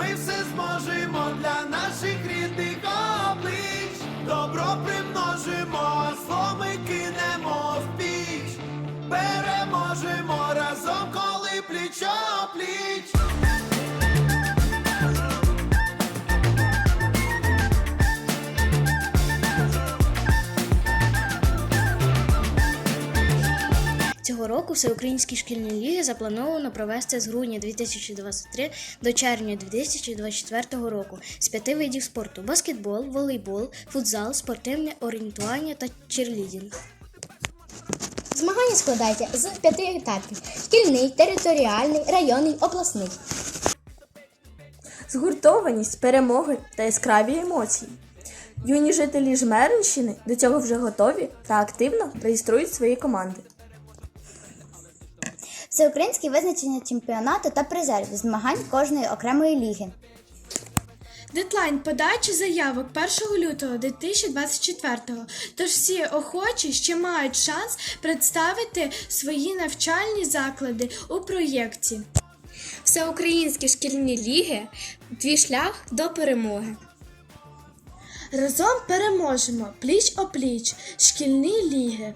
ми все зможемо для наших рідних облич. Добро примножимо, зло ми кинемо в піч. Переможемо разом, коли пліч року всеукраїнські шкільні ліги заплановано провести з грудня 2023 до червня 2024 року з п'яти видів спорту: баскетбол, волейбол, футзал, спортивне орієнтування та черлідінг. Змагання складаються з п'яти етапів: шкільний, територіальний, районний, обласний. згуртованість, перемоги та яскраві емоції. Юні жителі Жмеринщини до цього вже готові та активно реєструють свої команди. Всеукраїнське визначення чемпіонату та призерів змагань кожної окремої ліги. Дедлайн подачі заявок 1 лютого 2024-го. тож всі охочі ще мають шанс представити свої навчальні заклади у проєкті. Всеукраїнські шкільні ліги твій шлях до перемоги. Разом переможемо пліч опліч, шкільні ліги.